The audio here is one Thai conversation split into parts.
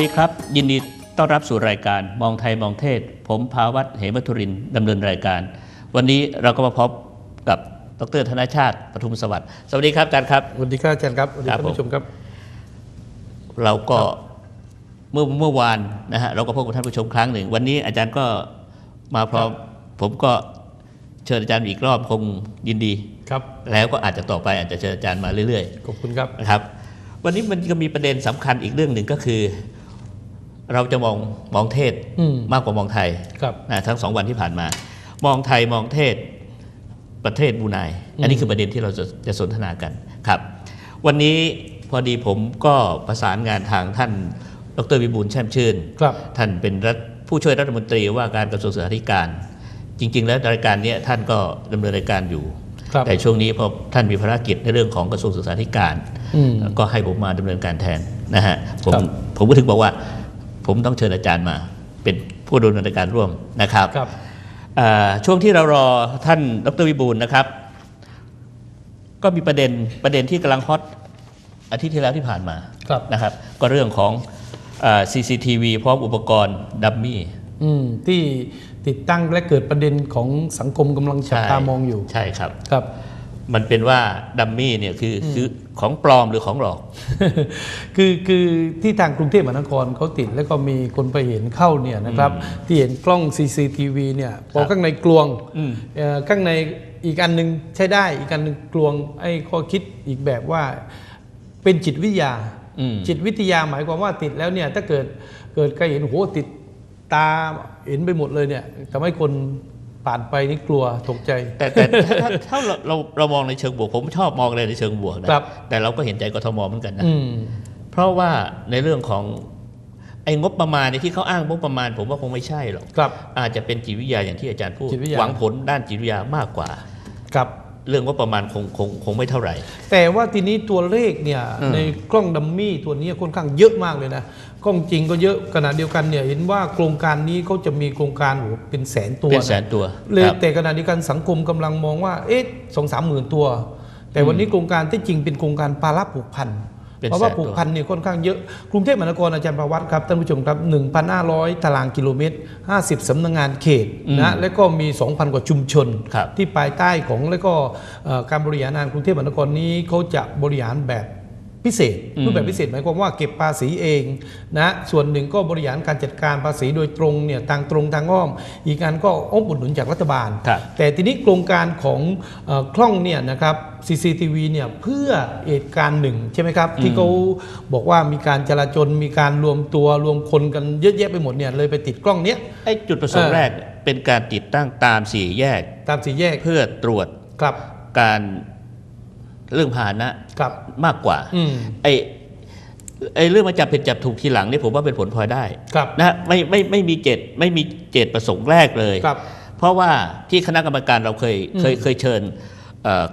สวัสดีครับ ยินดีต้อนรับสู่รายการมองไทยมองเทศ ผมภาวัตเหมธุรินทร์ดำเนินรายการ วันนี้เราก็มาพบกับดรธนชาติปทุมสวัสดิ์สวัสดีครับอาจารย์ครับสวัสดีครับอาจารย์ครับสวัสดีครับท่านผู้ชมครับ เราก็เมื่อเมื่อวานนะฮะเราก็พบกับท่านผู้ชมครั้งหนึ่ง วันนี้อาจารย์ก็มาพร้อมผมก็เชิญอาจารย์อีกรอบคงยินดีครับ แล้วก็อาจจะต่อไปอาจจะเชิญอาจารย์มาเรื่อยๆขอบคุณครับนะครับ วันนี้มันก็มีประเด็นสำคัญอีกเรื่องหนึ่งก็คือ เราจะมองมองเทศอืมมากกว่ามองไทยครับนะทั้งสองวันที่ผ่านมา มองไทยมองเทศประเทศบรูไนอันนี้คือประเด็นที่เราจะจะสนทนากันครับ วันนี้พอดีผมก็ประสานงานทางท่านดรวิบูลย์แช่มชื่นครับท่านเป็นรัฐผู้ช่วยรัฐมนตรีว่าการกระทรวงศึกษาธิการ จริง ๆ แล้วรายการเนี้ยท่านก็ดำเนินรายการอยู่ครับแต่ช่วงนี้พอท่านมีภารกิจในเรื่องของกระทรวงศึกษาธิการอืมก็ให้ผมมาดำเนินการแทนนะฮะผมครับผมก็ถึงบอกว่า ผมต้องเชิญอาจารย์มา เป็นผู้ดำเนินการร่วมนะครับครับอ่าช่วงที่เรารอท่านดรวิบูลย์นะครับ ก็มีประเด็นประเด็นที่กำลังฮอตอาทิตย์ที่แล้วที่ผ่านมาครับนะครับ ก็เรื่องของอ่า CCTV พร้อมอุปกรณ์ดัมมี่อืมที่ติดตั้งและเกิดประเด็นของสังคมกำลังจับตามองอยู่ ใช่ครับครับ มันเป็นว่าดัมมี่เนี่ยคืออคือ ของปลอมหรือของหลอก คือคือที่ทางกรุงเทพมหานครเขาติดแล้วก็มีคนไปเห็นเข้าเนี่ยนะครับที่เห็นกล้อง CCTV เนี่ยพอข้างในกลวงอืมเอ่อข้างในอีกอันหนึงใช้ได้อีกอันหนึงกลวงไอ้ข้อคิดอีกแบบว่าเป็นจิตวิทยาอืมจิตวิทยาหมายความว่าติดแล้วเนี่ยถ้าเกิดเกิดใครเห็นโหติดตาเห็นไปหมดเลยเนี่ยทำให้คน ผ่านไปนี่กลัวตกใจ แต่แต่ถ้าถ้าถ้าเราเราเรามองในเชิงบวก ผมชอบมองเลยในเชิงบวกนะครับแต่เราก็เห็นใจกทมเหมือนกันนะอืมเพราะว่าในเรื่องของไอ้งบประมาณในยที่เขาอ้างงบประมาณ ผมว่าคงไม่ใช่หรอกครับอาจจะเป็นจิตวิทยาอย่างที่อาจารย์พูดจิตวิทยาหวังผลด้านจิตวิทยามากกว่าครับเรื่องงบประมาณคงคงคงไม่เท่าไหร่ แต่ว่าทีนี้ตัวเลขเนี่ยอืมในกล้องดัมมี่ตัวนี้ค่อนข้างเยอะมากเลยนะ กล้องจริงก็เยอะขณะเดียวกันเนี่ยเห็นว่าโครงการนี้เขาจะมีโครงการโหเป็นแสนตัวเป็นแสนะนตัวเลยครับแต่ขณะเดียวกันสังคมกำลังมองว่าเอ๊ะสองสามหมื่นตัว แต่วันนี้โครงการที่จริงเป็นโครงการปาราผูกพันเป็นเพราะว่าแสนตัวผูกพันเนี่ยค่อนข้างเยอะ กรุงเทพมหานครอาจารย์ประวัติครับท่านผู้ชมครับ 1,500 ตารางกิโลเมตร 50 สำนักงานเขตนะและก็มี 2,000 กว่าชุมชนครับที่ปลายใต้ของแล้วก็เอ่อการบริหารงานกรุงเทพมหานครนี้เขาจะบริหารแบบ พิเศษอืมรูปแบบพิเศษหมายความว่าเก็บภาษีเองนะส่วนหนึ่งก็บริหารการจัดการภาษีโดยตรงเนี่ยทางตรงทางอ้อม อีกอันก็อ้อมอุดหนุนจากรัฐบาลครับแต่ทีนี้โครงการของเออคล่องเนี่ยนะครับ CCTV เนี่ยเพื่อเหตุการณ์หนึ่งใช่ไหมครับ ที่เขาบอกว่ามีการจราจรมีการรวมตัวรวมคนกันเยอะแยะไปหมดเนี่ยเลยไปติดกล้องเนี้ยไอ้จุดประสงค์เออแรกเป็นการติดตั้งตามสี่แยก ตามสี่แยกเพื่อตรวจครับการ เรื่องพาหนะครับมากกว่าอืมไอ้ไอ้เรื่องมาจับผิดจับถูกทีหลังนี่ผมว่าเป็นผลพลอยได้ครับนะไม่ไม่ไม่มีเจตไม่มีเจตประสงค์แรกเลยครับเพราะว่าที่คณะกรรมการเราเคยเคยเคยเชิญเอ่อ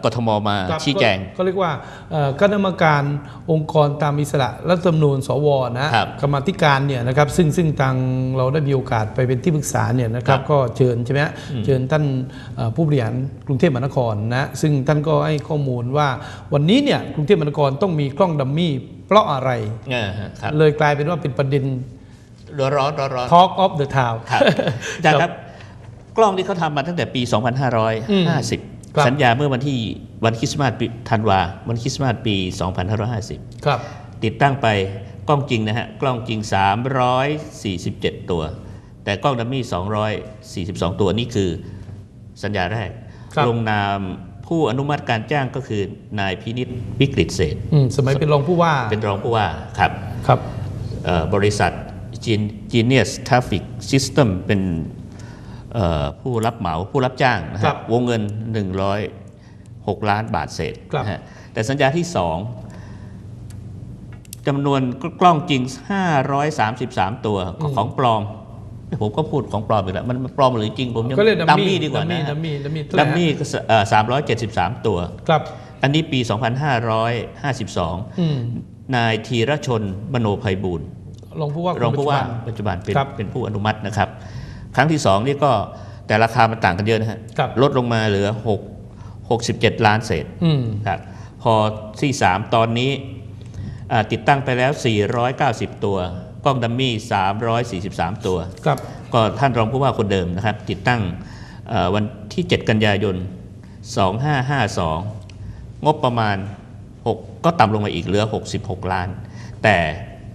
กทมมาครับชี้แจงก็ก็เรียกว่าเอ่อคณะกรรมการองค์กรตามอิสระรัฐธรรมนูญสวนะครับกรรมาธิการเนี่ยนะครับซึ่งซึ่งทางเราได้มีโอกาสไปเป็นที่ปรึกษาเนี่ยนะครับครับก็เชิญใช่ไหมฮะเชิญท่านเอ่อผู้บริหารกรุงเทพมหานครนะซึ่งท่านก็ให้ข้อมูลว่าวันนี้เนี่ยกรุงเทพมหานครต้องมีกล้องดัมมี่เพราะอะไรเออฮะครับเลยกลายเป็นว่าเป็นประเด็นร้อนร้อนร้อนร้อน Talk of the Town ครับอาจารย์ครับ กล้องที่เขาทำมาตั้งแต่ปีอืมครับ2550 สัญญาเมื่อวันที่วันคริสต์มาสปีธันวาวันคริสต์มาสปี 2550 ครับ ติดตั้งไปกล้องจริงนะฮะ กล้องจริง 347 ตัว แต่กล้องดัมมี่ 242 ตัวนี่คือสัญญาแรกครับลงนามผู้อนุมัติการจ้างก็คือนายพินิษวิกฤตเศษอืมสมัยเป็นรองผู้ว่า เป็นรองผู้ว่าครับครับเอ่อบริษัท Gen- Genius Traffic System เป็นเอ่อ ผู้รับเหมาผู้รับจ้างนะครัฮะบวงเงิน 106 ล้านบาทเศษครับนะฮะแต่สัญญาที่ 2จำนวนกล้องจริง 533 ตัวของปลอมผมก็พูดของปลอมอีกแล้ว มันมันปลอมหรือจริงผมยังก็เลยดัดัมมมี่มี่ดีกว่านะดัมมี่ดัมมี่ดัมมี่ก็สามร้อยเจ็ดสิบสามตัวครับ อันนี้ปี 2552อืมนายธีรชนมโนภัยบูรณ์รองผู้ว่ารองผู้ว่าคนปัจจุบันปัจจุบันเป็นครับเป็นผู้อนุมัตินะครับ ครั้งที่สองนี่ก็แต่ราคามันต่างกันเยอะนะฮะครับลดลงมาเหลือ 6 67 ล้านเศษอืมครับพอที่ 3 ตอนนี้อ่าติดตั้งไปแล้ว 490 ตัว กล้องดัมมี่ 343 ตัวครับก็ท่านรองผู้ว่าคนเดิมนะครับ ติดตั้งเอ่อวันที่ 7 กันยายน 2552 งบประมาณ 6 ก็ต่ำลงมาอีกเหลือ 66 ล้าน แต่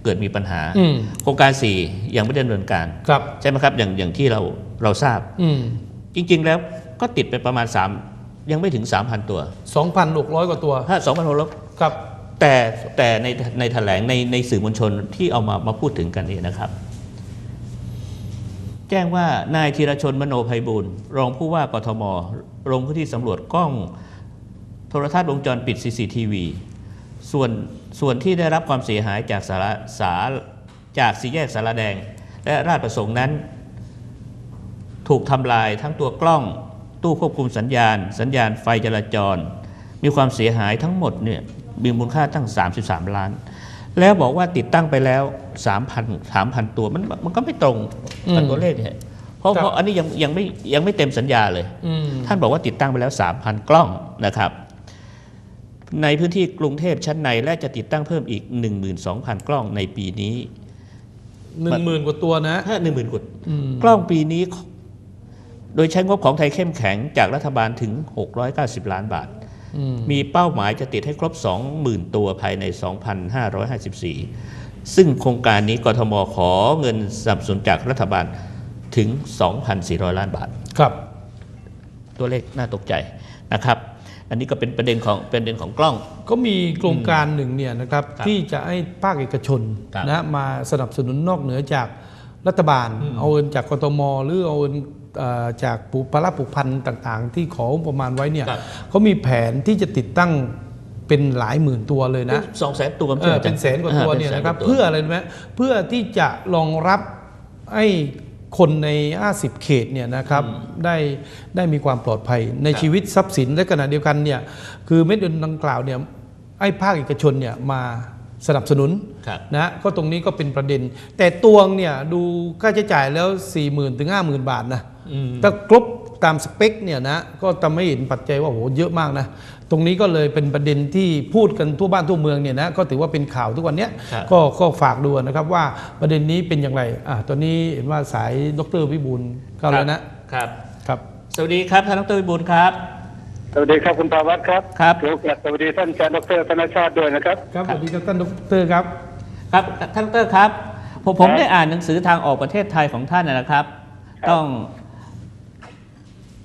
เกิดมีปัญหาอืมโครงการ 4 ยังไม่ได้ดำเนินการครับใช่ไหมครับอย่างอย่างที่เราเราทราบอืมจริง ๆ แล้วก็ติดไปประมาณ 3 ยังไม่ถึง 3,000 ตัว 2,600 กว่าตัวถ้า2,000แล้วครับแต่แต่ในในแถลงในในสื่อมวลชนที่เอามามาพูดถึงกันนี่นะครับ แจ้งว่านายธีรชนมโนภัยบูลย์รองผู้ว่ากทมลงพื้นที่สำรวจกล้องโทรทัศน์วงจรปิด CCTV ส่วน ส่วนที่ได้รับความเสียหายจากสารสาจากสี่แยกสารแดง และราชประสงค์นั้น ถูกทำลายทั้งตัวกล้องตู้ควบคุมสัญญาณ สัญญาณไฟจราจร มีความเสียหายทั้งหมดเนี่ยมีมูลค่าตั้ง 33 ล้าน แล้วบอกว่าติดตั้งไปแล้ว 3,000 3,000 ตัวมันมันก็ไม่ตรงกับอืมตัวเลขเนี่ยเพราะครับเพราะอันนี้ยังยังไม่ยังไม่เต็มสัญญาเลยอืมท่านบอกว่าติดตั้งไปแล้ว 3,000 กล้องนะครับ ในพื้นที่กรุงเทพชั้นในและจะติดตั้งเพิ่มอีก 12,000 กล้องในปีนี้หนึ่งหมื่นกว่าตัวนะถ้า10,000กว่าอืมกล้องปีนี้ โดยใช้งบของไทยเข้มแข็งจากรัฐบาลถึง 690 ล้านบาทอืมมีเป้าหมายจะติดให้ครบ 20,000 ตัวภายใน 2,554 ซึ่งโครงการนี้กทมขอเงินสนับสนุนจากรัฐบาลถึง 2,400 ล้านบาท ครับ ตัวเลขน่าตกใจนะครับ อันนี้ก็เป็นประเด็นของเป็นประเด็นของกล้อง ก็มีโครงการหนึ่งเนี่ยนะครับครับที่จะให้ภาคเอกชนครับนะมาสนับสนุนนอกเหนือจากรัฐบาล เอาเงินจากกทมหรือเอาเงินเอ่อจากปุภาระผูกพันต่างๆ ที่ของบประมาณไว้เนี่ยครับเขามีแผนที่จะติดตั้งเป็นหลายหมื่นตัวเลยนะสองแสนตัวเออเป็นแสนกว่าตัวเนี่ยนะครับเพื่ออะไรรู้ไหมเพื่อที่จะรองรับให้ คนใน 50 เขตเนี่ยนะครับได้ได้มีความปลอดภัย ในชีวิตทรัพย์สินและขณะเดียวกันเนี่ยคือเม็ดเงินดังกล่าวเนี่ยไอ้ภาคเอกชนเนี่ยมาสนับสนุนครับนะก็ตรงนี้ก็เป็นประเด็น แต่ตวงเนี่ยดูค่าใช้จ่ายแล้ว 4 0 0 0 0ถึง50,000บาทนะอืมถ้าครบตามสเปคเนี่ยนะก็ทำให้เห็นปัจจัยว่าโหเยอะมากนะ ตรงนี้ก็เลยเป็นประเด็นที่พูดกันทั่วบ้านทั่วเมืองเนี่ยนะก็ถือว่าเป็นข่าวทุกวันเนี้ยครับก็ก็ฝากดูนะครับว่าประเด็นนี้เป็นอย่างไรอะตอนนี้เห็นว่าสายดรวิบูลย์เข้าแล้วนะครับครับ สวัสดีครับท่านดรวิบูลย์ครับสวัสดีครับคุณภาวัตครับครับถือโอกาสสวัสดีท่านอาจารย์ดรธนชาติด้วยนะครับครับสวัสดีครับท่านดรครับครับท่านดรครับผมผมครับได้อ่านหนังสือทางออกประเทศไทยของท่านนะครับครับ ต้อง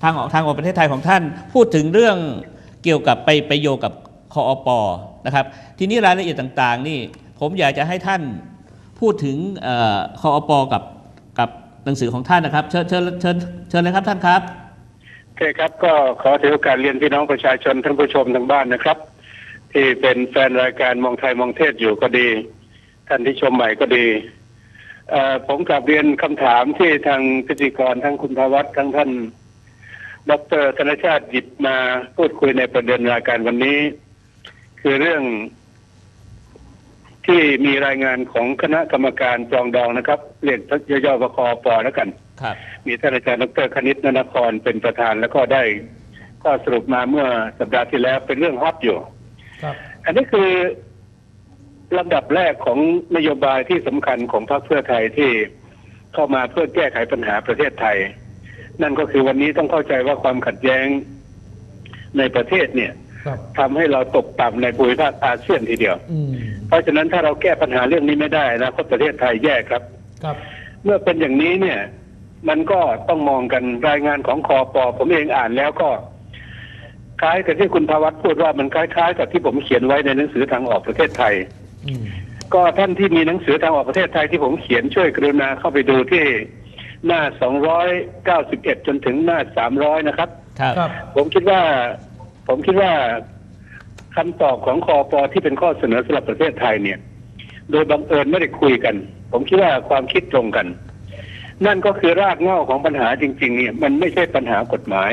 ทางออกทางออกประเทศไทยของท่าน พูดถึงเรื่อง เกี่ยวกับไปไปโยกับคอปนะครับ ทีนี้รายละเอียดต่างๆนี่ผมอยากจะให้ท่านพูดถึงเออคอปกับกับหนังสือของท่านนะครับ เชิญเชิญเชิญเชิญเลยครับท่านครับโอเคครับก็ขอถือโอกาสเรียนพี่น้องประชาชนท่านผู้ชมทางบ้านนะครับ ที่เป็นแฟนรายการมองไทยมองเทศอยู่ก็ดี ท่านที่ชมใหม่ก็ดีผมกลับเรียนคำถามที่ทางพิธีกรทั้งคุณภาวัตทั้งท่าน ดรธนชาติหยิบมาพูดคุยในประเด็นรายการวันนี้ คือเรื่องที่มีรายงานของคณะกรรมการปรองดองนะครับ เรียกย่อๆว่าคอปอแล้วกันครับมีท่านอาจารย์ดรคณิตนนครเป็นประธานแล้วก็ได้ข้อสรุปมาเมื่อสัปดาห์ที่แล้วเป็นเรื่องฮอตอยู่ครับอันนี้คือลำดับแรกของนโยบายที่สำคัญของพรรคเพื่อไทยที่เข้ามาเพื่อแก้ไขปัญหาประเทศไทย นั่นก็คือวันนี้ต้องเข้าใจว่าความขัดแย้งในประเทศเนี่ยครับทำให้เราตกต่ำในภูมิภาคอาเซียนทีเดียวอืมเพราะฉะนั้นถ้าเราแก้ปัญหาเรื่องนี้ไม่ได้นะคตประเทศไทยแย่ครับ ครับ เมื่อเป็นอย่างนี้เนี่ย มันก็ต้องมองกันรายงานของคอปอผมเองอ่านแล้วก็ คล้ายกับที่คุณภาวัตพูดว่ามันคล้ายๆ กับที่ผมเขียนไว้ในหนังสือทางออกประเทศไทยอืมก็ท่านที่มีหนังสือทางออกประเทศไทยที่ผมเขียนช่วยกรุณาเข้าไปดูที่ หน้า 291 จนถึงหน้า 300 นะครับ ครับ ครับ ผมคิดว่า ผมคิดว่าคำตอบของคอปอที่เป็นข้อเสนอสำหรับประเทศไทยเนี่ย โดยบังเอิญไม่ได้คุยกัน ผมคิดว่าความคิดตรงกัน นั่นก็คือรากเหง้าของปัญหาจริง ๆ เนี่ย มันไม่ใช่ปัญหากฎหมาย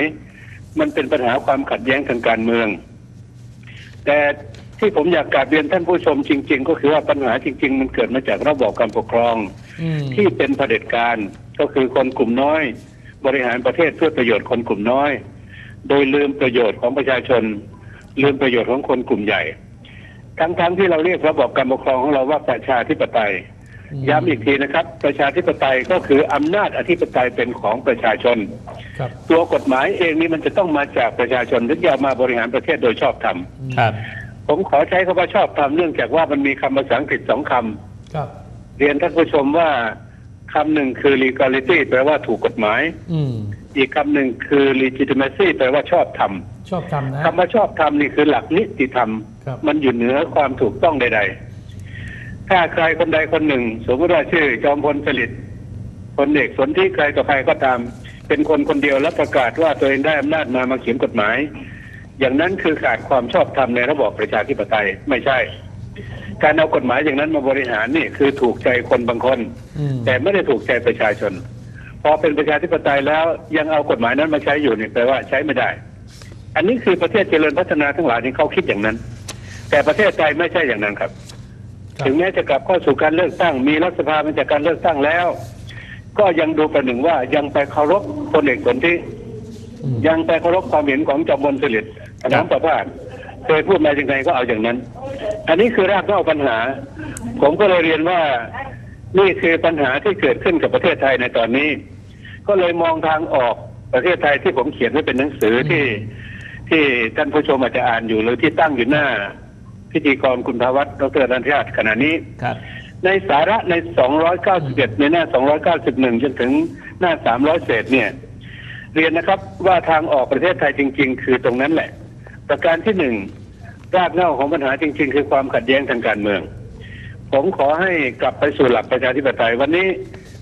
มันเป็นปัญหาความขัดแย้งทางการเมือง แต่ที่ผมอยากกราบเรียนท่านผู้ชมจริง ๆ ก็คือว่าปัญหาจริง ๆ มันเกิดมาจากระบอบการปกครอง อืมที่เป็นเผด็จการ ก็คือคนกลุ่มน้อย บริหารประเทศเพื่อประโยชน์คนกลุ่มน้อย โดยลืมประโยชน์ของประชาชน ลืมประโยชน์ของคนกลุ่มใหญ่ ทั้งๆที่เราเรียกระบอบการปกครองของเราว่าประชาธิปไตยอืมย้ำอีกทีนะครับ ประชาธิปไตยก็คืออำนาจอธิปไตยเป็นของประชาชนครับตัวกฎหมายเองนี่มันจะต้องมาจากประชาชนถึงจะมาบริหารประเทศโดยชอบธรรมครับผมขอใช้คำว่าชอบธรรมเนื่องจากว่ามันมีคำภาษาอังกฤษสองคำครับเรียนท่านผู้ชมว่า คำหนึ่งคือ legality แปลว่าถูกกฎหมาย อืม อีกคำหนึ่งคือ legitimacy แปลว่าชอบธรรมชอบทำนะ คำว่าชอบธรรมนี่คือหลักนิติธรรม ครับ มันอยู่เหนือความถูกต้องใด ๆ ถ้าใครคนใดคนหนึ่ง สมมติว่าชื่อ จอมพลสฤษดิ์พลเอกสนที่ใครต่อใครก็ตาม เป็นคนคนเดียวแล้วประกาศว่าตัวเองได้อำนาจมามาเขียนกฎหมาย อย่างนั้นคือขาดความชอบธรรมในระบอบประชาธิปไตยไม่ใช่ การเอากฎหมายอย่างนั้นมาบริหารนี่คือถูกใจคนบางคนอืมแต่ไม่ได้ถูกใจประชาชน พอเป็นประชาธิปไตยแล้วยังเอากฎหมายนั้นมาใช้อยู่นี่แปลว่าใช้ไม่ได้ อันนี้คือประเทศเจริญพัฒนาทั้งหลายที่เขาคิดอย่างนั้น แต่ประเทศไทยไม่ใช่อย่างนั้นครับครับ ถึงแม้จะกลับเข้าสู่การเลือกตั้ง มีรัฐสภามาจากการเลือกตั้งแล้ว ก็ยังดูประหนึ่งว่ายังไปเคารพพลเอกสนธิอืมยังไปเคารพความเห็นของจอมพลสฤษดิ์ถนอมประพาส เคยพูดมาอย่างไรก็เอาอย่างนั้น อันนี้คือรากเหง้าปัญหา ผมก็เลยเรียนว่านี่คือปัญหาที่เกิดขึ้นกับประเทศไทยในตอนนี้ ก็เลยมองทางออกประเทศไทยที่ผมเขียนไว้เป็นหนังสือที่ที่ท่านผู้ชมอาจจะอ่านอยู่หรือที่ตั้งอยู่หน้า พิธีกรคุณภาวัตดรนันทยาตขณะนี้ครับ ในสาระใน 291 ในหน้า 291 จนถึงหน้า 300 เศษเนี่ย เรียนนะครับว่าทางออกประเทศไทยจริง ๆ คือตรงนั้นแหละ ประการที่หนึ่งรากเหง้าของปัญหาจริง ๆ คือความขัดแย้งทางการเมือง ผมขอให้กลับไปสู่หลักประชาธิปไตย วันนี้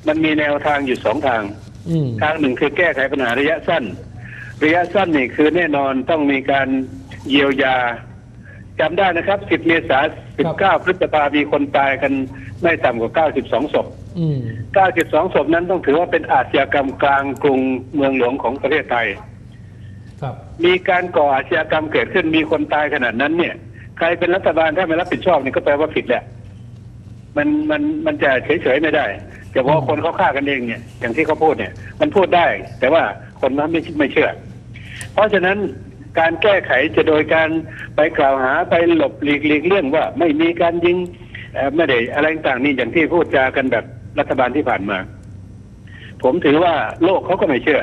มันมีแนวทางอยู่สองทางอืมทางหนึ่งคือแก้ไขปัญหาระยะสั้น ระยะสั้นนี่คือแน่นอนต้องมีการเยียวยาจำได้นะครับ 10 เมษายน 19 พฤษภามีคนตายกันไม่ต่ำกว่า 92 ศพอืม92 ศพนั้นต้องถือว่าเป็นอาชญากรรมกลางกรุงเมืองหลวงของประเทศไทยครับ มีการก่ออาชญากรรมเกิดขึ้นมีคนตายขนาดนั้นเนี่ย ใครเป็นรัฐบาลถ้าไม่รับผิดชอบนี่ก็แปลว่าผิดแหละ มันมันมันจะเฉยๆไม่ได้แต่พอคนเขาฆ่ากันเองเนี่ย อย่างที่เขาพูดเนี่ย มันพูดได้ แต่ว่าคนนั้นไม่ไม่เชื่อ เพราะฉะนั้นการแก้ไขจะโดยการไปกล่าวหาไปหลบหลีกหลีกเลี่ยงว่า ไม่มีการยิงเอ่อไม่ได้อะไรต่างๆนี่อย่างที่พูดจากันแบบรัฐบาลที่ผ่านมา ผมถือว่าโลกเขาก็ไม่เชื่อ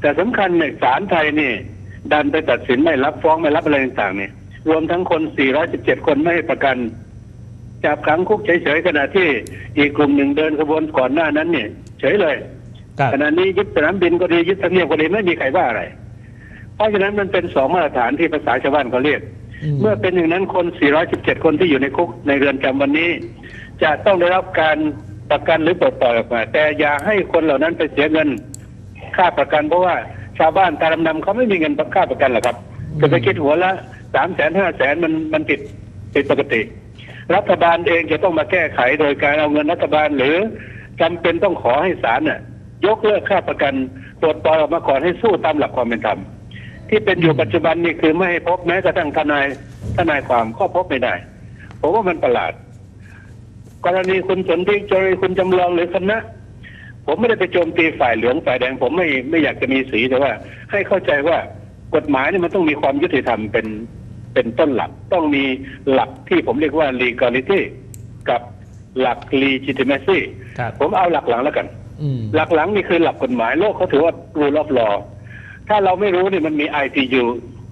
แต่สำคัญเนี่ยศาลไทยนี่ ดันไปตัดสินไม่รับฟ้องไม่รับอะไรต่างๆเนี่ยรวมทั้งคน 417 คนไม่ให้ประกัน จับขังคุกเฉยๆขณะที่อีกกลุ่มหนึ่งเดินขบวนก่อนหน้านั้นเนี่ยเฉยเลยครับขณะนี้ยึดสนามบินก็ดียึดทำเนียบก็ดีไม่มีใครว่าอะไร เพราะฉะนั้นมันเป็นสองมาตรฐานที่ภาษาชาวบ้านเขาเรียกอืมเมื่อเป็นอย่างนั้นคน 417 คนที่อยู่ในคุกในเรือนจำวันนี้ จะต้องได้รับการประกันหรือปลดปล่อยออกมา แต่อย่าให้คนเหล่านั้นไปเสียเงิน ค่าประกันเพราะว่าชาวบ้านตาดำๆเขาไม่มีเงินค่าประกันหรอกครับจะไปคิดหัวละสามแสนห้าแสนมันมันผิดผิดปกติ รัฐบาลเองจะต้องมาแก้ไขโดยการเอาเงินรัฐบาลหรือจำเป็นต้องขอให้ศาลน่ะ ยกเลิกค่าประกันปลดปล่อยออกมาก่อนให้สู้ตามหลักความเป็นธรรมที่เป็นอยู่ปัจจุบันนี่คือไม่ให้พบแม้กระทั่งทนายทนายความก็พบไม่ได้ ผมว่ามันประหลาด กรณีคุณสนธิจรีคุณจำลองหรือคณะ ผมไม่ได้ไปโจมตีฝ่ายเหลืองฝ่ายแดง ผมไม่ไม่อยากจะมีสีแต่ว่า ให้เข้าใจว่ากฎหมายนี่มันต้องมีความยุติธรรมเป็นเป็นต้นหลัก ต้องมีหลักที่ผมเรียกว่า legality กับหลัก legitimacy ครับผมเอาหลักหลังแล้วกันอืมหลักหลังนี่คือหลักกฎหมายโลกเขาถือว่า rule of law ถ้าเราไม่รู้นี่มันมี ITU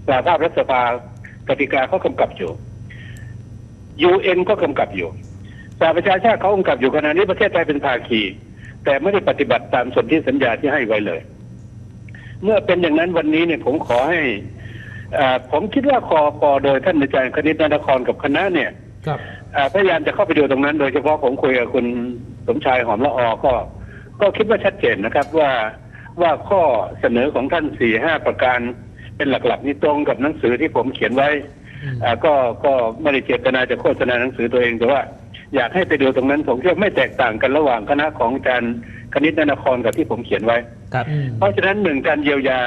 สหภาพรัฐสภากติกาเขากำกับอยู่ UN ก็กำกับอยู่สหประชาชาติเขากำกับอยู่ขณะนี้ประเทศไทยเป็นภาคี แต่ไม่ได้ปฏิบัติตามสนธิสัญญาที่ให้ไว้เลย เมื่อเป็นอย่างนั้นวันนี้เนี่ยผมขอให้อ่าผมคิดว่าคอปอโดยท่านอาจารย์คณิตนานครกับคณะเนี่ยครับอ่าพยายามจะเข้าไปดูตรงนั้น โดยเฉพาะผมคุยกับคุณสมชายหอมละออก็ ก็คิดว่าชัดเจนนะครับว่าว่าข้อเสนอของท่านสี่ห้าประการเป็นหลักๆนี่ตรงกับหนังสือที่ผมเขียนไว้อืมอ่าก็ก็ไม่ได้เจตนาจะโฆษณาหนังสือตัวเองแต่ว่า อยากให้ไปดูตรงนั้นผมคิดว่าไม่แตกต่างกันระหว่างคณะของอาจารย์คณิตนานครกับที่ผมเขียนไว้ ครับอืมเพราะฉะนั้นหนึ่งการเยียวยา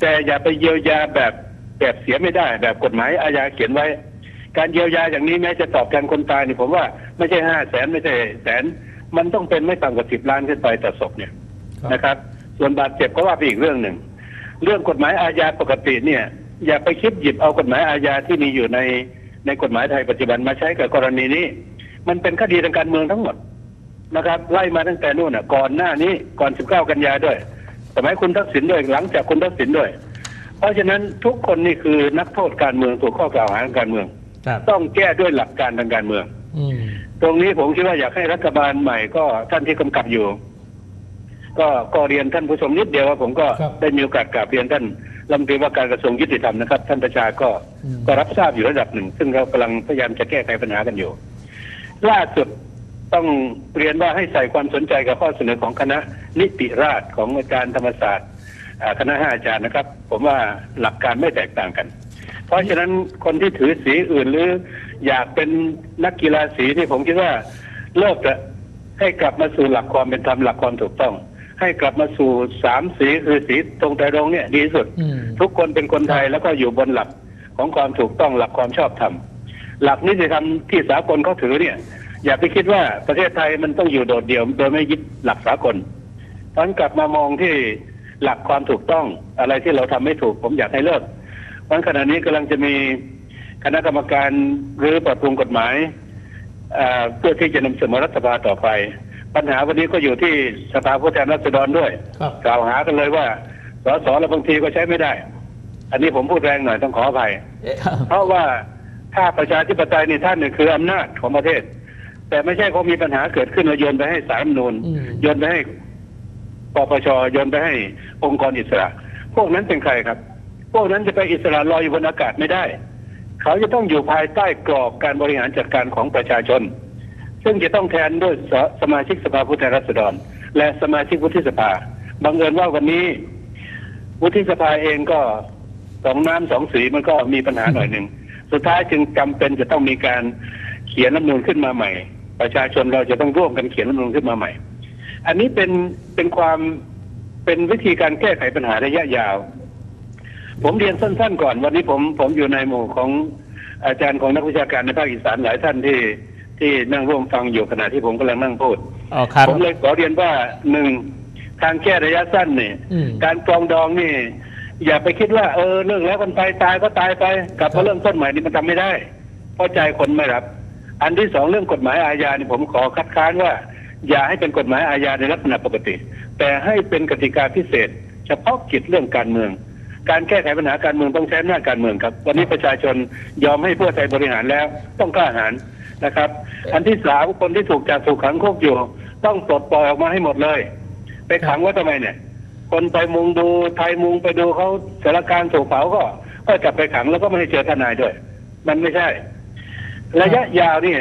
แต่อย่าไปเยียวยาแบบแบบเสียไม่ได้ แบบกฎหมายอาญาเขียนไว้ การเยียวยาอย่างนี้แม้จะตอบแทนคนตายนี่ผมว่าไม่ใช่ห้าแสนไม่ใช่แสน มันต้องเป็นไม่ต่ำกว่าสิบล้านขึ้นไปต่อศพเนี่ยครับนะครับ ส่วนบาดเจ็บก็ว่าไปอีกเรื่องหนึ่ง เรื่องกฎหมายอาญาปกติเนี่ย อย่าไปคิดหยิบเอากฎหมายอาญาที่มีอยู่ในในกฎหมายไทยปัจจุบันมาใช้กับกรณีนี้ มันเป็นคดีทางการเมืองทั้งหมดนะครับ ไล่มาตั้งแต่นู่นน่ะ ก่อนหน้านี้ก่อน 19 กันยาด้วยสมัยคุณทักษิณด้วยหลังจากคุณทักษิณด้วย เพราะฉะนั้นทุกคนนี่คือนักโทษการเมืองถูกข้อกล่าวหาทางการเมืองครับต้องแก้ด้วยหลักการทางการเมืองอืมตรงนี้ผมคิดว่าอยากให้รัฐบาลใหม่ก็ท่านที่กำกับอยู่ ก็ก็เรียนท่านผู้ชมนิดเดียวว่าผมก็ครับได้มีโอกาสกราบเรียนท่านรัฐมนตรีว่าการกระทรวงยุติธรรมนะครับ ท่านประชาก็อืมก็รับทราบอยู่ระดับหนึ่ง ซึ่งเรากำลังพยายามจะแก้ไขปัญหากันอยู่ ล่าสุดต้องเรียนว่าให้ใส่ความสนใจกับข้อเสนอของคณะนิติราษฎรของอาจารย์ธรรมศาสตร์คณะห้าอาจารย์นะครับ ผมว่าหลักการไม่แตกต่างกัน เพราะฉะนั้นคนที่ถือสีอื่นหรืออยากเป็นนักกีฬาสีที่ผมคิดว่าเลิกเถอะให้กลับมาสู่หลักความเป็นธรรมหลักความถูกต้อง ให้กลับมาสู่สามสีคือสีตรงแต่ตรงเนี่ยดีที่สุด ทุกคนเป็นคนไทยแล้วก็อยู่บนหลักของความถูกต้องหลักความชอบธรรม หลักนิติธรรมที่สากลเขาถือเนี่ย อย่าไปคิดว่าประเทศไทยมันต้องอยู่โดดเดี่ยวโดยไม่ยึดหลักสากลตอนกลับมามองที่หลักความถูกต้องอะไรที่เราทำไม่ถูกผมอยากให้เลิกเพราะขณะนี้กำลังจะมีคณะกรรมการรื้อปรับปรุงกฎหมายเอ่อเพื่อที่จะนำเสนอรัฐบาลต่อไป ปัญหาวันนี้ก็อยู่ที่สภาผู้แทนราษฎรด้วยครับกล่าวหากันเลยว่าสสเราบางทีก็ใช้ไม่ได้ อันนี้ผมพูดแรงหน่อยต้องขออภัย เพราะว่า ถ้าประชาธิปไตยในท่านเนี่ยคืออำนาจของประเทศ แต่ไม่ใช่เขามีปัญหาเกิดขึ้นแล้วโยนไปให้สารรัฐธรรมนูนอืมโยนไปให้ปปชโยนไปให้องค์กรอิสระ พวกนั้นเป็นใครครับ พวกนั้นจะไปอิสระลอยอยู่บนอากาศไม่ได้ เขาจะต้องอยู่ภายใต้กรอบการบริหารจัดการของประชาชน ซึ่งจะต้องแทนด้วยสสมาชิกสภาผู้แทนราษฎร และสมาชิกวุฒิสภาบังเอิญว่าวันนี้ วุฒิสภาเองก็สองน้ำสองสีมันก็มีปัญหาหน่อยหนึ่ง สุดท้ายจึงจำเป็นจะต้องมีการเขียนรัฐธรรมนูญขึ้นมาใหม่ ประชาชนเราจะต้องร่วมกันเขียนรัฐธรรมนูญขึ้นมาใหม่ อันนี้เป็นเป็นความเป็นวิธีการแก้ไขปัญหาระยะยาว ผมเรียนสั้น ๆ ก่อน วันนี้ผมผมอยู่ในหมู่ของอาจารย์ของนักวิชาการในภาคอีสานหลายท่านที่ที่นั่งร่วมฟังอยู่ขณะที่ผมกำลังนั่งพูดอ๋อครับผมเลยขอเรียนว่าหนึ่งทางแก้ระยะสั้นเนี่ยอืมการปรองดองนี่ อย่าไปคิดว่าเออเรื่องแล้วกันไปตายก็ตายไปกลับมาเริ่มต้นใหม่นี่มันทำไม่ได้ เพราะใจคนไม่รับ อันที่สองเรื่องกฎหมายอาญานี่ผมขอคัดค้านว่า อย่าให้เป็นกฎหมายอาญาในลักษณะปกติ แต่ให้เป็นกติกาพิเศษ เฉพาะกิจเรื่องการเมือง การแก้ไขปัญหาการเมืองต้องใช้อำนาจการเมืองครับ วันนี้ประชาชนยอมให้เพื่อไทยบริหารแล้วต้องกล้าหาญนะครับ อันที่สามคนที่ถูกจับถูกขังคุกอยู่ ต้องปลดปล่อยออกมาให้หมดเลย ไปขังว่าทำไมเนี่ย คนไปมุงดูไทยมุงไปดูเขาสารการถูกเผาก็ ก็จับไปขังแล้วก็ไม่ให้เจอทนายด้วย มันไม่ใช่ ระยะยาวนี่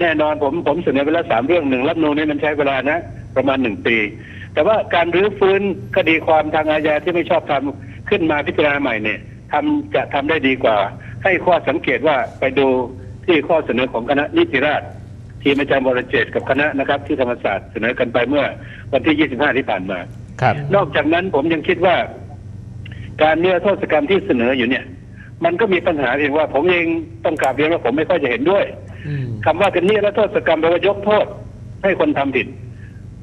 แน่นอนผมผมเสนอไปแล้วสามเรื่องหนึ่งรับนูนนี่มันใช้เวลานะ ประมาณหนึ่งปี แต่ว่าการรื้อฟื้นคดีความทางอาญาที่ไม่ชอบทำขึ้นมาพิจารณาใหม่เนี่ยทำจะทำได้ดีกว่า ให้ข้อสังเกตว่าไปดูที่ข้อเสนอของคณะนิติราษฎรทีมอาจารย์บรเจตกับคณะนะครับ ที่ธรรมศาสตร์เสนอกันไปเมื่อวันที่ 25 ที่ผ่านมา ครับ นอกจากนั้นผมยังคิดว่า การเนื้อโทษกรรมที่เสนออยู่เนี่ย มันก็มีปัญหาเองว่า ผมเองต้องกราบเรียนว่าผมไม่ค่อยจะเห็นด้วยอืมคำว่าเป็นนิรโทษกรรมแปลว่ายกโทษ ให้คนทำผิด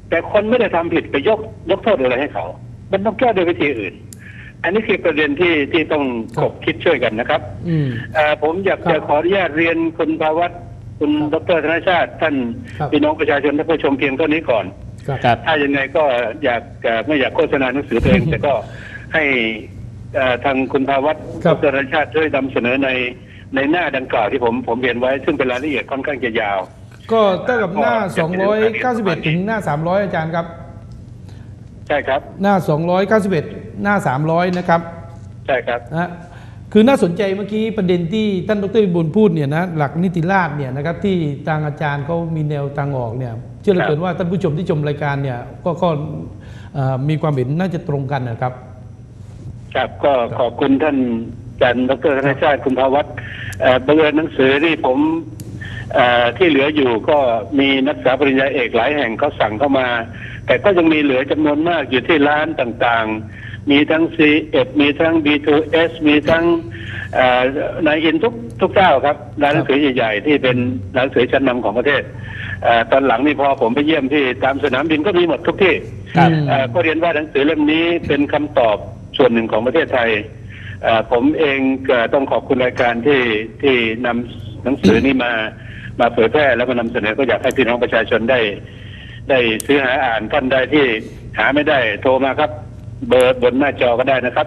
แต่คนไม่ได้ทำผิดไปยกยกโทษอะไรให้เขา มันต้องแก้โดยวิธีอื่น อันนี้คือประเด็นที่ที่ต้องขบคิดช่วยกันนะครับอืมเอ่อผมอยากครัจะบขออนุญาตเรียนคุณภาวัตคุณครัดบรธนชาติ ท่านครับพี่น้องประชาชนท่านผู้ชมเพียงเท่านี้ก่อน ครับครับ ถ้ายังไงก็อยากเอ่อไม่อยากโฆษณาหนังสือตัวเองแต่ก็ให้เอ่อทางคุณภาวัตครับ ดรธนชาติช่วยนำเสนอในในหน้าดังกล่าวที่ผมผมเรียนไว้ ซึ่งเป็นรายละเอียดค่อนข้างจะยาว ก็เท่ากับหน้าก็จะเป็น291 ถึงหน้า 300 อาจารย์ครับ ใช่ครับ หน้า 291 หน้า 300 นะครับ ใช่ครับ นะคือน่าสนใจเมื่อกี้ประเด็นที่ท่านดรวิบูลย์พูดเนี่ยนะหลักนิติราษฎร์เนี่ยนะครับที่ทางอาจารย์เขามีแนวทางออกเนี่ย เชื่อเหลือเกินว่าท่านผู้ชมที่ชมรายการเนี่ยก็ก็เอ่อมีความเห็นน่าจะตรงกันนะครับ ครับก็ขอบคุณท่านอาจันดรธนชาติคุณภาวัตเอ่อบังเอิญหนังสือที่ผมเอ่อที่เหลืออยู่ก็มีนักศึกษาปริญญาเอกหลายแห่งเขาสั่งเข้ามา แต่ก็ยังมีเหลือจำนวนมากอยู่ที่ร้านต่างๆ มีทั้ง C1 มีทั้ง B2S มีทั้งเอ่อนายอินทุกทุกเจ้าครับร้านหนังสือใหญ่ๆ ที่เป็นร้านหนังสือชั้นนำของประเทศ เอ่อตอนหลังนี่พอผมไปเยี่ยมที่ตามสนามบินก็มีหมดทุกที่ครับ เอ่อก็เรียนว่าหนังสือเล่มนี้เป็นคำตอบส่วนหนึ่งของประเทศไทยเอ่อผมเองก็ต้องขอบคุณรายการที่ที่นำหนังสือนี้มามาเผยแพร่แล้วก็นำเสนอก็อยากให้พี่น้องประชาชนได้ ได้ซื้อหาอ่านท่านใดที่หาไม่ได้โทรมาครับ เบอร์บนหน้าจอก็ได้นะครับ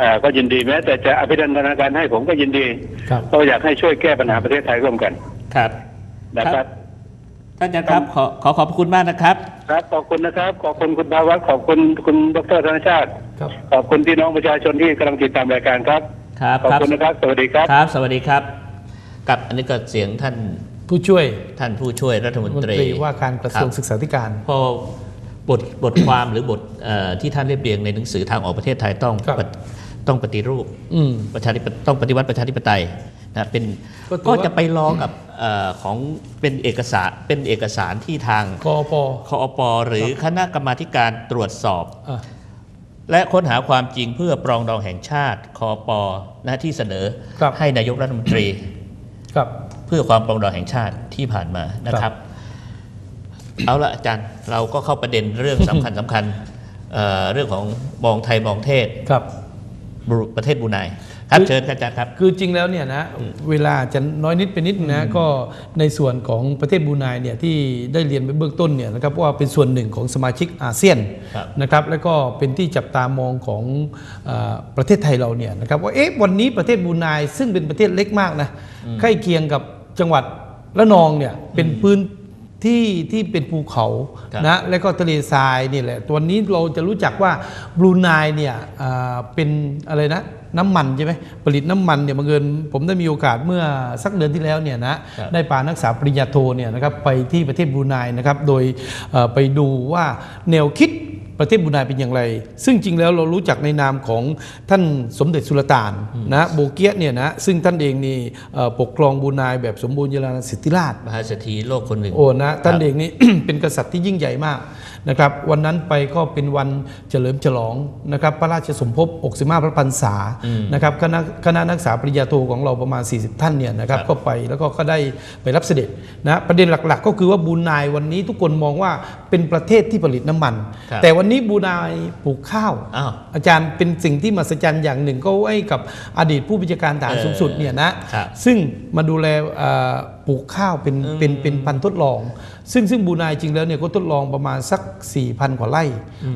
อ่าก็ยินดีแม้ แต่จะอภิรันทนาการให้ผมก็ยินดีครับ ก็อยากให้ช่วยแก้ปัญหาประเทศไทยร่วมกันครับ นะครับ ท่านอาจารย์ครับขอขอขอบพระคุณมากนะครับ ครับขอบคุณนะครับขอบคุณคุณภาวัตขอบคุณคุณดรธนชาติ ครับ ขอบคุณพี่น้องประชาชนที่กำลังติดตามรายการครับครับขอบครับคุณนะครับ สวัสดีครับ ครับ สวัสดีครับกับอันนี้ก็เสียงท่านผู้ช่วยท่านผู้ช่วยรัฐมนรัฐมนตรีตรีว่าการกระทรวงคบศึกษาธิการพอบทบทความหรือบทเอ่อที่ท่านเรียบเรียงในหนังสือทางออกประเทศไทยต้องครับปฏิต้องปฏิรูปอืมประชาธิปไตยต้องปฏิวัติประชาธิปไตยนะเป็นก็ถือก็ว่าจะไปรองกับเออ ของเป็นเอกสารเป็นเอกสารที่ทางกอปคอปหรือคณะกรรมาการตรวจสอบอและค้นหาความจริงเพื่อปรองดองแห่งชาติคอปหนะที่เสนอให้นายกรัฐมนตรีครับเพื่อความปรองดองแห่งชาติที่ผ่านมานะครับ เอาละอาจารย์เราก็เข้าประเด็นเรื่องสำคัญสำคัญเเรื่องของมองไทยมองเทศครับประเทศบูไน ครับคือเชิญครับอาจารย์ครับ คือจริงแล้วเนี่ยนะเวลาจะน้อยนิดไปนิดนะก็ในส่วนของประเทศบรูไนเนี่ยที่ได้เรียนไปเบื้องต้นเนี่ยนะครับว่าเป็นส่วนหนึ่งของสมาชิกอาเซียนครับนะครับแล้วก็เป็นที่จับตามองของเออประเทศไทยเราเนี่ยนะครับว่าเอ๊ะวันนี้ประเทศบรูไนซึ่งเป็นประเทศเล็กมากนะใกล้เคียงกับจังหวัดระนองเนี่ยเป็นพื้นที่ที่เป็นภูเขาครับนะและก็ทะเลทรายนี่แหละตัวนี้เราจะรู้จักว่าบรูไนเนี่ยอ่าเป็นอะไรนะ น้ำมันใช่ไหมผลิตน้ำมันเนี่ยบังเอิญผมได้มีโอกาสเมื่อสักเดือนที่แล้วเนี่ยนะครับได้ปานักศึกษาปริญญาโทเนี่ยนะครับไปที่ประเทศบรูไนนะครับโดยเอ่อไปดูว่าแนวคิด ประเทศบรูไนเป็นอย่างไร ซึ่งจริงแล้วเรารู้จักในนามของท่านสมเด็จสุลต่านนะโบเกียะเนี่ยนะซึ่งท่านเองนี่เอ่อปกครองบรูไนแบบสมบูรณ์เยลาสิทธิราชมหาเศรษฐีโลกคนหนึ่งโอ้นะท่านครับเองนี่เป็นกษัตริย์ที่ยิ่งใหญ่มากนะครับวันนั้นไปก็เป็นวันเฉลิมฉลองนะครับพระราชสมภพ65พระพรรษานะครับคณะคณะนักศึกษาปริญญาโทของเราประมาณ 40 ท่านเนี่ยนะครับครับก็ไปแล้วก็ก็ได้ไปรับเสด็จนะประเด็นหลักๆ ก็คือว่าบรูไนวันนี้ทุกคนมองว่าเป็นประเทศที่ผลิตน้ำมันครับแต่วันนี้บรูไนปลูกข้าวอ้าวอาจารย์เป็นสิ่งที่มหัศจรรย์อย่างหนึ่งก็ให้กับอดีตผู้บัญชาการทหารเออสูงสุดเนี่ยนะครับซึ่งมาดูแลเอ่อปลูกข้าวเป็นเป็นเป็นพันธุ์ทดลอง ซึ่งซึ่งบรูไนจริงแล้วเนี่ยก็ทดลองประมาณสัก 4,000 กว่าไร่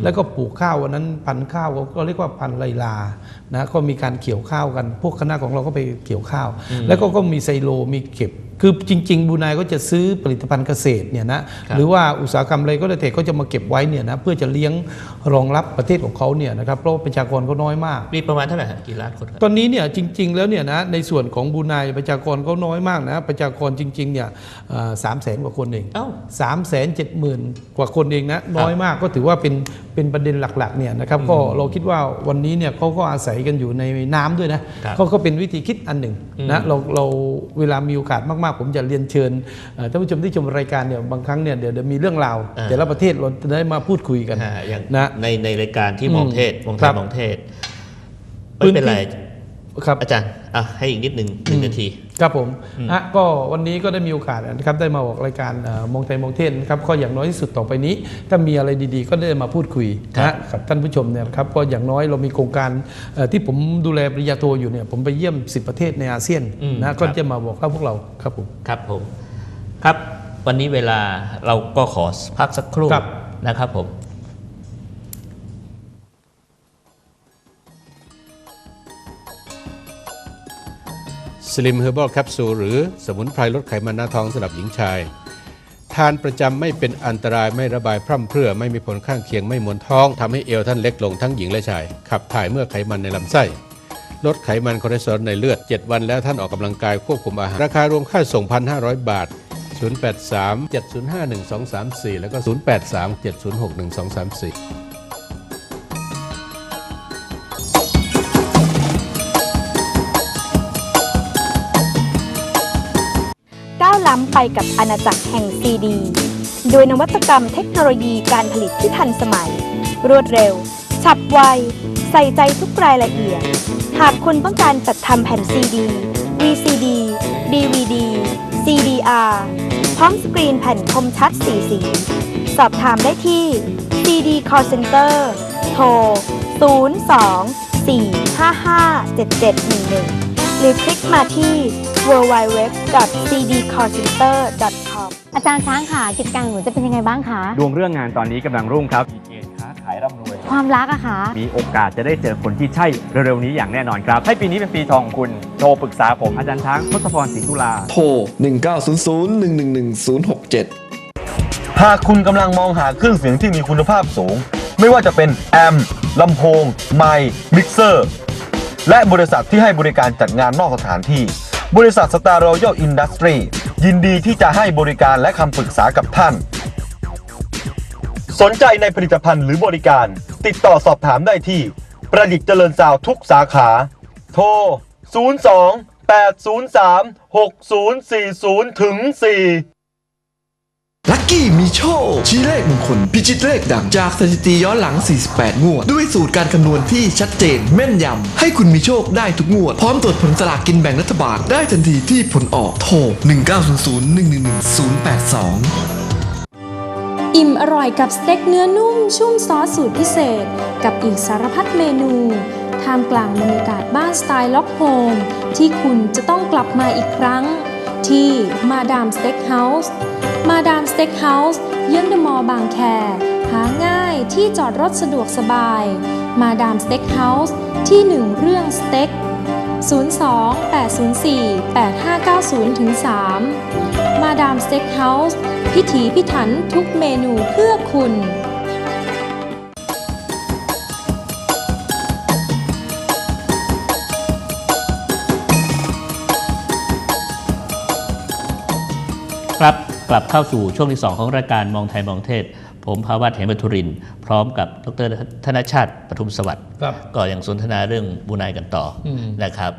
แล้วก็ปลูกข้าววันนั้นพันธุ์ข้าวก็เรียกว่าพันธุ์ไลลานะก็มีการเกี่ยวข้าวกัน พวกคณะของเราก็ไปเกี่ยวข้าว แล้วก็ก็มีไซโลมีเก็บคือจริง ๆบรูไนก็จะซื้อผลิตภัณฑ์เกษตรเนี่ยนะครับหรือว่าอุตสาหกรรมอะไรก็แล้วแต่เขาจะมาเก็บไว้เนี่ยนะเพื่อจะเลี้ยงรองรับประเทศของเขาเนี่ยนะครับเพราะว่าประชากรเขาน้อยมาก มีประมาณเท่าไหร่ฮะกี่ล้านคนครับตอนนี้เนี่ยจริง ๆ แล้วเนี่ยนะในส่วนของบรูไนประชากรเขาน้อยมากนะประชากรจริงๆเนี่ยสามแสนกว่าคนเองเอ้าสามแสนเจ็ดหมื่นกว่าคนเองนะน้อยมากก็ถือว่าเป็นเป็นประเด็นหลักๆเนี่ยนะครับก็เราคิดว่าวันนี้เนี่ยเขาก็อาศัยกันอยู่ในน้ำด้วยนะครับเขาก็เป็นวิธีคิดอันหนึ่งนะเราเราเวลามีโอกาสมากๆผมจะเรียนเชิญเอ่อท่านผู้ชมที่ชมรายการเนี่ยบางครั้งเนี่ยเดี๋ยวเดี๋ยวมีเรื่องราวอ่าแต่ละประเทศเราจะได้มาพูดคุยกันอ่าอย่างนะในในรายการที่อืมมองเทศมองไทครัยบมองเทศพื้ไม่นที่เป็นไร ครับอาจารย์อะให้อีกนิดหนึ่งหนึ่งนาที ครับผมอะก็วันนี้ก็ได้มีโอกาสนะครับได้มาออกรายการเอ่อมองไทยมองเทศนะครับก็อย่างน้อยที่สุดต่อไปนี้ ถ้ามีอะไรดีๆ ก็ได้มาพูดคุยครับนะกับท่านผู้ชมเนี่ยนะครับก็อย่างน้อยเรามีโครงการเอ่อที่ผมดูแลปริญญาโทอยู่เนี่ยผมไปเยี่ยม 10 ประเทศในอาเซียนอืมนะก็ครับจะมาบอกเล่าพวกเราครับผมครับผมครับ วันนี้เวลาเราก็ขอพักสักครู่ครับนะครับผม สลิมเฮอร์บอลแคปซูลหรือสมุนไพรลดไขมันหน้าท้องสำหรับหญิงชาย ทานประจำไม่เป็นอันตรายไม่ระบายพร่ำเพรื่อไม่มีผลข้างเคียงไม่มวนท้องทำให้เอวท่านเล็กลงทั้งหญิงและชาย ขับถ่ายเมื่อไขมันในลำไส้ลดไขมันคอเลสเตอรอลในเลือด 7 วันแล้วท่านออกกำลังกายควบคุมอาหาร ราคารวมค่าส่ง 1,500 บาท 083 705 1234 แล้วก็ 083 706 1234 ล้ำไปกับอาณาจักรแห่งซีดี โดยนวัตกรรมเทคโนโลยีการผลิตที่ทันสมัย รวดเร็ว ฉับไว ใส่ใจทุกรายละเอียด หากคุณต้องการจัดทำแผ่นซีดี VCD DVD CDR พร้อมสกรีนแผ่นคมชัดสีสี สอบถามได้ที่ CD Call Center โทร 02 455 7711 หรือคลิกมาที่ www.cdcallcenter.com อาจารย์ช้างค่ะกิจการของหนูจะเป็นยังไงบ้างคะ ดวงเรื่องงานตอนนี้กำลังรุ่งครับมีเกณฑ์ค้าขายร่ำรวย ความรักอะคะมีโอกาสจะได้เจอคนที่ใช่เร็วๆนี้อย่างแน่นอนครับ ให้ปีนี้เป็นปีทองของคุณโทรปรึกษาผมอาจารย์ช้างทศพรศรีตุลา โทร 1900 111 067หากคุณกำลังมองหาเครื่องเสียงที่มีคุณภาพสูง ไม่ว่าจะเป็นแอมป์ลำโพง ไมค์มิกเซอร์ และบริษัทที่ให้บริการจัดงานนอกสถานที่ บริษัท Star Royal Industry ยินดีที่จะให้บริการและคำปรึกษากับท่าน สนใจในผลิตภัณฑ์หรือบริการ ติดต่อสอบถามได้ที่ ประดิษฐ์เจริญซาวทุกสาขา โทร 02 803 6040ถึง4 ลัคกี้มีโชค ชี้เลขมงคลพิชิตเลขดัง จากสถิติย้อนหลัง 48 งวด ด้วยสูตรการคำนวณที่ชัดเจน แม่นยำ ให้คุณมีโชคได้ทุกงวด พร้อมตรวจผลสลากกินแบ่งรัฐบาล ได้ทันทีที่ผลออกโทร 1900 111 082 อิ่มอร่อยกับสเต็กเนื้อนุ่ม ชุ่มซอสสูตรพิเศษ กับอีกสารพัดเมนูท่ามกลางบรรยากาศบ้านสไตล์ล็อกโฮมที่คุณจะต้องกลับมาอีกครั้ง ที่มาดามสเต็กเฮาส์มาดามสเต็กเฮาส์เยื้องเดอะมอลล์บางแค หาง่ายที่จอดรถสะดวกสบาย มาดามสเต็กเฮาส์ที่หนึ่งเรื่องสเต็ก 02 804 8590ถึง3มาดามสเต็กเฮาส์พิถีพิถันทุกเมนูเพื่อคุณ ลับเข้าสู่ช่วงที่ 2 ของรายการมองไทยมองเทศ ผมภาวัตเหมธุรินทร์พร้อมกับดรธนชาติปทุมสวัสดิ์ครับก็ยังสนทนาเรื่องบูนายกันต่ออมนะครับ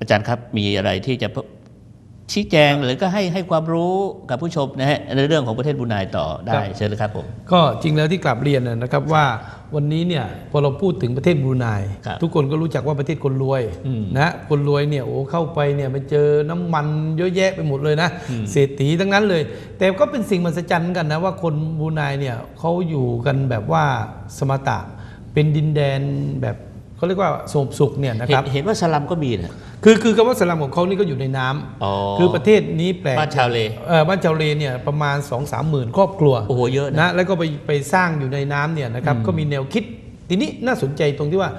อาจารย์ครับมีอะไรที่จะ ชี้แจงหรือก็ให้ให้ความรู้กับผู้ชมนะฮะในเรื่องของประเทศบูนายต่อได้เชิญเลยครับผมก็จริงแล้วที่กลับเรียนนะนะครับว่าวันนี้เนี่ยพอเราพูดถึงประเทศบรูไนครับทุกคนก็รู้จักว่าประเทศคนรวยอืมนะคนรวยเนี่ยโอ้เข้าไปเนี่ยไปเจอน้ำมันเยอะแยะไปหมดเลยนะเศรษฐีทั้งนั้นเลย แต่ก็เป็นสิ่งมหัศจรรย์กันนะว่าคนบรูไนเนี่ยเขาอยู่กันแบบว่าสมถะเป็นดินแดนแบบ เขาเรียกว่าสงบสุขเนี่ยนะเห็คนรับเห็นว่าสลัมก็มีนะคือคือคำว่าสลัมของเขานี่ก็อยู่ในน้ำอ๋อคือประเทศนี้แปลกบ้านชาวเลเออบ้านชาวเลเนี่ยประมาณ2 3หมื่นครอบครัวโอ้โหเยอะนะนะแล้วก็ไปไปสร้างอยู่ในน้ำเนี่ยนะครับก็มีแนวคิดทีนี้น่าสนใจตรงที่ว่า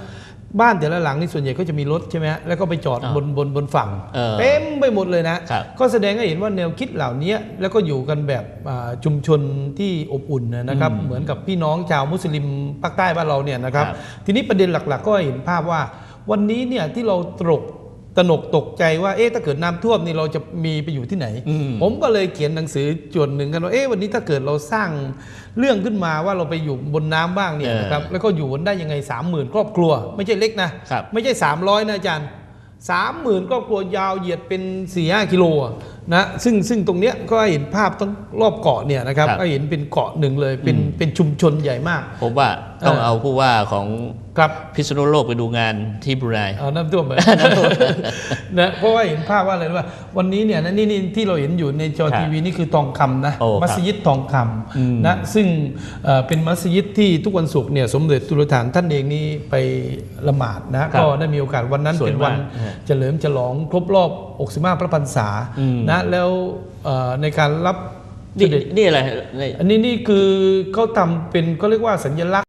บ้านแต่ละหลังนี่ส่วนใหญ่ก็จะมีรถใช่ไหมฮะแล้วก็ไปจอดอ่าบนบนบนฝั่งเออเต็มไปหมดเลยนะ ครับ ก็แสดงให้เห็นว่าแนวคิดเหล่านี้แล้วก็อยู่กันแบบอ่าชุมชนที่อบอุ่นนะครับ เหมือนกับพี่น้องชาวมุสลิมภาคใต้บ้านเราเนี่ยนะครับ ครับ ทีนี้ประเด็นหลัก ๆ ก็เห็นภาพว่า วันนี้เนี่ยที่เราตรก ตระหนกตกใจว่าเอ๊ะถ้าเกิดน้ำท่วมนี่เราจะมีไปอยู่ที่ไหนอืมผมก็เลยเขียนหนังสือจวนหนึ่งกันว่าเอ๊ะวันนี้ถ้าเกิดเราสร้างเรื่องขึ้นมาว่าเราไปอยู่บนน้ำบ้างเนี่ยเออนะครับแล้วก็อยู่บนได้ยังไงสามหมื่นครอบครัว ไม่ใช่เล็กนะครับไม่ใช่สามร้อยนะอาจารย์สามหมื่นครอบครัวยาวเหยียดเป็นสี่ห้ากิโลอะนะซึ่งซึ่งตรงเนี้ยก็เห็นภาพทั้งรอบเกาะเนี่ยนะครับครับก็เห็นเป็นเกาะหนึ่งเลยเป็นเป็นชุมชนใหญ่มาก ผมว่าต้องเออเอาผู้ว่าของ ครับพิษณุโลกไปดูงานที่บรูไนเอาน้ำท่วมไปนะเพราะว่าเห็นภาพว่าอะไรรู้ป่ะวันนี้เนี่ยนะนี่นี่ที่เราเห็นอยู่ในจอครับทีวีนี่คือทองคำนะโอ้ครับมัสยิดทองคอืมำนะซึ่งเอ่อเป็นมัสยิดที่ทุกวันศุกร์เนี่ยสมเด็จตุลฐานท่านเองนี่ไปละหมาดนะก็ได้มีโอกาสวันนั้นสวยเป็นวันมากฮะเฉลิมฉลองครบรอบ 65 พระพรรษาอืมนะแล้วเอ่อในการรับเสนี่ด็จนี่อะไรนี่อันนี้นี่คือเขาทำเป็นก็เรียกว่าสัญลักษณ์